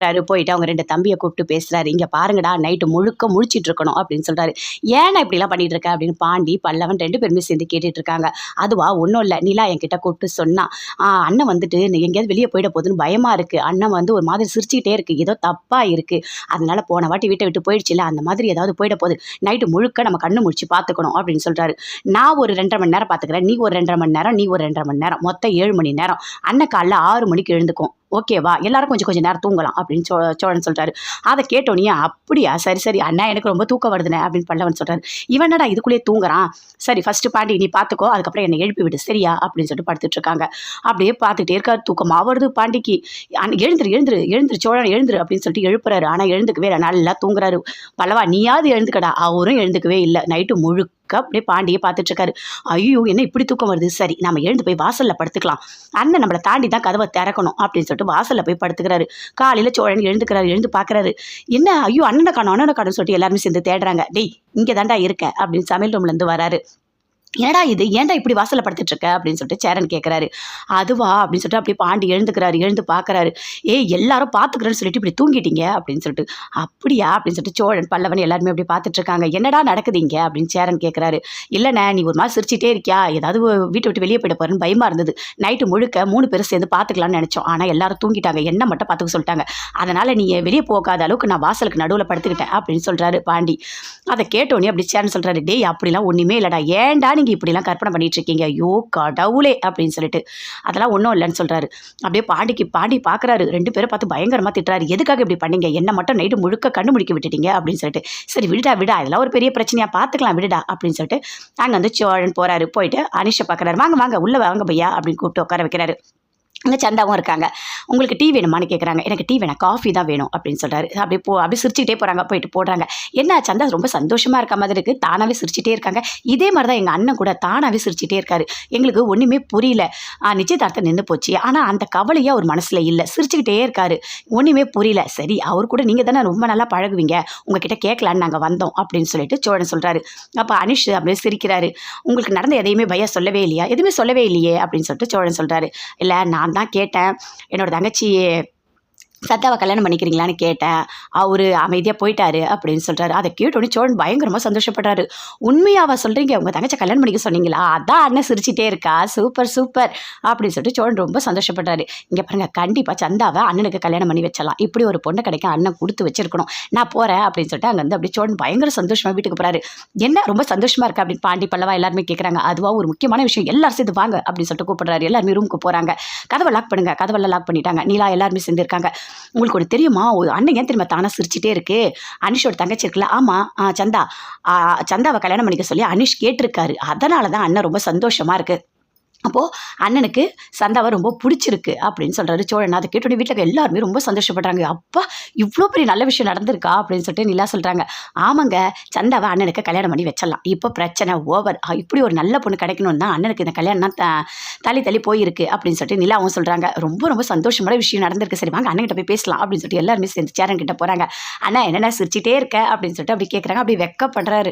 போயிட்டு அவங்க ரெண்டு தம்பியை கூப்பிட்டு பேசுறாரு. இங்க பாருங்கடா நைட்டு முழுக்க முழிச்சிட்டு இருக்கணும் அப்படின்னு சொல்றாரு. ஏன்னா இப்படிலாம் பண்ணிட்டு இருக்க அப்படின்னு பாண்டி பல்லவன் ரெண்டு பேருமே சேர்ந்து கேட்டுட்டு இருக்காங்க அதுவா ஒன்றும் இல்லை. நிலா என்கிட்ட கூப்பிட்டு சொன்னா அண்ணன் வந்துட்டு நீ எங்கேயாவது வெளியே போயிட போகுதுன்னு பயமா இருக்கு. அண்ணன் வந்து ஒரு மாதிரி சிரிச்சுக்கிட்டே இருக்கு. ஏதோ தப்பா இருக்கு. அதனால போன வாட்டி வீட்டை விட்டு போயிடுச்சுல. அந்த மாதிரி ஏதாவது போயிட போகுது. நைட்டு முழுக்க நம்ம கண்ணு முடிச்சு பார்த்துக்கணும் அப்படின்னு சொல்றாரு. நான் ஒரு ரெண்டரை மணி நேரம் பார்த்துக்கிறேன். நீ ஒரு ரெண்டரை மணி நேரம் நீ ஒரு ரெண்டரை மணி நேரம். மொத்தம் ஏழு மணி நேரம். அண்ணன் காலைல ஆறு மணிக்கு எழுந்துக்கும். ஓகேவா எல்லாரும் கொஞ்சம் கொஞ்சம் நேரம் தூங்கலாம் அப்படின்னு சோ சோழன் சொல்கிறாரு அதை கேட்டோன்னே அப்படியா? சரி சரி. அண்ணா எனக்கு ரொம்ப தூக்கம் வருதுனே அப்படின்னு பல்லவன் சொல்கிறாரு இவன் என்னடா இதுக்குள்ளேயே தூங்குறான்? சரி ஃபஸ்ட்டு பாண்டி நீ பார்த்துக்கோ அதுக்கப்புறம் என்னை எழுப்பி விடு. சரியா? அப்படின்னு சொல்லிட்டு படுத்துட்டு இருக்காங்க அப்படியே பார்த்துட்டே இருக்காரு. தூக்கமா வருது பாண்டிக்கு. எழுந்துரு எழுந்துரு எழுந்துரு சோழன் எழுந்துரு அப்படின்னு சொல்லிட்டு எழுப்புறாரு. ஆனால் எழுந்துக்கவே நல்லா தூங்குறாரு. பல்லவா நீயாவது எழுந்துக்கடா. அவரும் எழுந்துக்கவே இல்லை. நைட்டு முழுக்க அப்படியே பாண்டியை பார்த்துட்டு இருக்காரு ஐயோ என்ன இப்படி தூக்கம் வருது? சரி நம்ம எழுந்து போய் வாசல்ல படுத்துக்கலாம். அண்ணன் நம்மளை தாண்டி தான் கதவை திறக்கணும் அப்படின்னு சொல்லிட்டு வாசல்ல போய் படுத்துக்கிறாரு. காலையில சோழன் எழுந்துக்கிறாரு எழுந்து பார்க்கறாரு. என்ன? ஐயோ அண்ணனை காணும் அண்ணனை காணும் சொல்லிட்டு எல்லாருமே சேர்ந்து தேடுறாங்க. டேய் இங்கே தாண்டா இருக்க அப்படின்னு சமையல் ரூம்ல இருந்து வராரு. என்னடா இது? ஏன்டா இப்படி வாசலை படுத்துட்டு இருக்க அப்படின்னு சொல்லிட்டு சேரன் கேட்குறாரு அதுவா? அப்படின்னு சொல்லிட்டு அப்படியே பாண்டி எழுந்துக்கிறாரு எழுந்து பார்க்குறாரு ஏய் எல்லாரும் பார்த்துக்கிறேன்னு சொல்லிட்டு இப்படி தூங்கிட்டீங்க? அப்படின்னு சொல்லிட்டு அப்படியா? அப்படின்னு சொல்லிட்டு சோழன் பல்லவன் எல்லாருமே அப்படி பார்த்துட்டு இருக்காங்க என்னடா நடக்குதுங்க அப்படின்னு சேரன் கேட்குறாரு இல்லைண்ணே நீ ஒரு மாதிரி சிரிச்சிட்டே இருக்கியா? ஏதாவது வீட்டை விட்டு வெளியே போயிட போறேன்னு பயமா இருந்தது. நைட்டு முழுக்க மூணு பேரும் சேர்ந்து பார்த்துக்கலாம்னு நினச்சோம். ஆனால் எல்லாரும் தூங்கிட்டாங்க. என்ன மட்டும் பார்த்துக்க சொல்லிட்டாங்க. அதனால நீ வெளியே போகாத அளவுக்கு நான் வாசலுக்கு நடுவில் படுத்துக்கிட்டேன். அப்படின்னு சொல்கிறாரு பாண்டி. அதை கேட்டோன்னே அப்படி சேரன் சொல்கிறாரு டேய் அப்படிலாம் ஒன்றுமே இல்லைடா. ஏன்டா நீங்கள் இப்படிலாம் கற்பனை பண்ணிட்டு இருக்கீங்க ஐயோ கடவுளே அப்படின்னு சொல்லிட்டு. அதெல்லாம் ஒன்றும் இல்லைன்னு சொல்றாரு. அப்படியே பாண்டிக்கு பாண்டி பார்க்குறாரு ரெண்டு பேரும் பார்த்து பயங்கரமா திட்டுறாரு. எதுக்காக இப்படி பண்ணீங்க? என்ன மட்டும் நைட்டு முழுக்க கண்ணு முடிக்க விட்டுட்டீங்க? அப்படின்னு சொல்லிட்டு. சரி விடுடா விடா இதெல்லாம் ஒரு பெரிய பிரச்சனையா பார்த்துக்கலாம் விடுடா. அப்படின்னு சொல்லிட்டு அங்கே வந்து சோழன் போறாரு. போயிட்டு அனிஷை பார்க்குறாரு வாங்க வாங்க. உள்ள வாங்க பையா. அப்படின்னு கூப்பிட்டு உட்கார வைக்கிறாரு. அங்கே சந்தாவும் இருக்காங்க. உங்களுக்கு டீ வேணுமான்னு கேட்குறாங்க எனக்கு டீ வேணாம் காஃபி தான் வேணும் அப்படின்னு சொல்கிறாரு அப்படியே போ அப்படி சிரிச்சுக்கிட்டே போகிறாங்க போயிட்டு போடுறாங்க. என்ன சந்தா ரொம்ப சந்தோஷமாக இருக்க மாதிரி இருக்குது தானாகவே சிரிச்சிட்டே இருக்காங்க. இதே மாதிரி தான் எங்கள் அண்ணன் கூட தானாகவே சிரிச்சிட்டே இருக்காரு. எங்களுக்கு ஒன்றுமே புரியல. நிச்சயதார்த்தம் நின்று போச்சு. ஆனால் அந்த கவலையே அவர் மனசில் இல்லை. சிரிச்சுக்கிட்டே இருக்காரு. ஒன்றுமே புரியல. சரி அவர் கூட நீங்கள் தானே ரொம்ப நல்லா பழகுவீங்க. உங்ககிட்ட கேட்கலான்னு நாங்கள் வந்தோம் அப்படின்னு சொல்லிட்டு சோழன் சொல்கிறாரு அப்போ அனிஷ் அப்படியே சிரிக்கிறாரு. உங்களுக்கு நடந்த எதையுமே பையா சொல்லவே இல்லையா? எதுவுமே சொல்லவே இல்லையே அப்படின்னு சொல்லிட்டு சோழன் சொல்கிறாரு இல்லை நான் தான் கேட்டேன். என்னோட தங்கச்சி சத்தாவை கல்யாணம் பண்ணிக்கிறீங்களான்னு கேட்டேன். அவர் அமைதியாக போயிட்டாரு அப்படின்னு சொல்கிறாரு அதை கேட்டோடனே சோழன் பயங்கரமாக சந்தோஷப்படுறாரு. உண்மையாவா சொல்கிறீங்க உங்கள் தங்கச்சி கல்யாணம் பண்ணிக்க சொன்னீங்களா? அதான் அண்ணன் சிரிச்சிட்டே இருக்கா. சூப்பர் சூப்பர் அப்படின்னு சொல்லிட்டு சோழன் ரொம்ப சந்தோஷப்படுறாரு. இங்கே பாருங்கள் கண்டிப்பாக சந்தாவை அண்ணனுக்கு கல்யாணம் பண்ணி வச்சலாம் இப்படி ஒரு பொண்ணை கிடைக்க அண்ணன் கொடுத்து வச்சிருக்கணும். நான் போகிறேன் அப்படின்னு சொல்லிட்டு அங்கே வந்து அப்படி சோழன் பயங்கர சந்தோஷமாக வீட்டுக்கு போகிறாரு என்ன ரொம்ப சந்தோஷமாக இருக்கா அப்படின்னு பாண்டி பல்லவா எல்லாருமே கேட்குறாங்க அதுவாக ஒரு முக்கியமான விஷயம். எல்லாரும் சேர்ந்து வாங்க அப்படின்னு சொல்லிட்டு கூப்பிடுறாரு. எல்லாருமே ரூமுக்கு போகிறாங்க கதவை லாக் பண்ணுங்கள் கதவெல்லாம் லாக் பண்ணிட்டாங்க. நீலா எல்லாருமே சேர்ந்துருக்காங்க உங்களுக்கு ஒன்று தெரியுமா? ஒரு அண்ணன் ஏன் தெரியுமா தானே சிரிச்சிட்டே இருக்கு? அனிஷோட தங்கச்சி இருக்குல்ல ஆமாம் சந்தா. சந்தாவை கல்யாணம் பண்ணிக்க சொல்லி அனிஷ் கேட்டிருக்காரு. அதனால தான் அண்ணன் ரொம்ப சந்தோஷமா இருக்கு. அப்போது அண்ணனுக்கு சந்தாவை ரொம்ப பிடிச்சிருக்கு அப்படின்னு சொல்கிறாரு சோழன் அதை கேட்டோட வீட்டில் எல்லாருமே ரொம்ப சந்தோஷப்படுறாங்க அப்பா இவ்வளோ பெரிய நல்ல விஷயம் நடந்திருக்கா அப்படின்னு சொல்லிட்டு நிலா சொல்கிறாங்க ஆமாங்க சந்தாவை அண்ணனுக்கு கல்யாணம் பண்ணி வச்சிடலாம். இப்போ பிரச்சனை ஓவர் இப்படி ஒரு நல்ல பொண்ணு கிடைக்கணும்னு தான் அண்ணனுக்கு இந்த கல்யாணம் தான் தள்ளி தள்ளி போயிருக்கு அப்படின்னு சொல்லிட்டு நிலாவும் சொல்கிறாங்க ரொம்ப ரொம்ப சந்தோஷமான விஷயம் நடந்திருக்கு. சரி வாங்க அண்ணன்கிட்ட போய் பேசலாம் அப்படின்னு சொல்லிட்டு எல்லாருமே சேர்ந்து சேரன் கிட்ட போகிறாங்க அண்ணா என்னென்ன சிரிச்சிட்டே இருக்க அப்படின்னு சொல்லிட்டு அப்படி கேட்குறாங்க அப்படி வெக்கப்படுறாரு.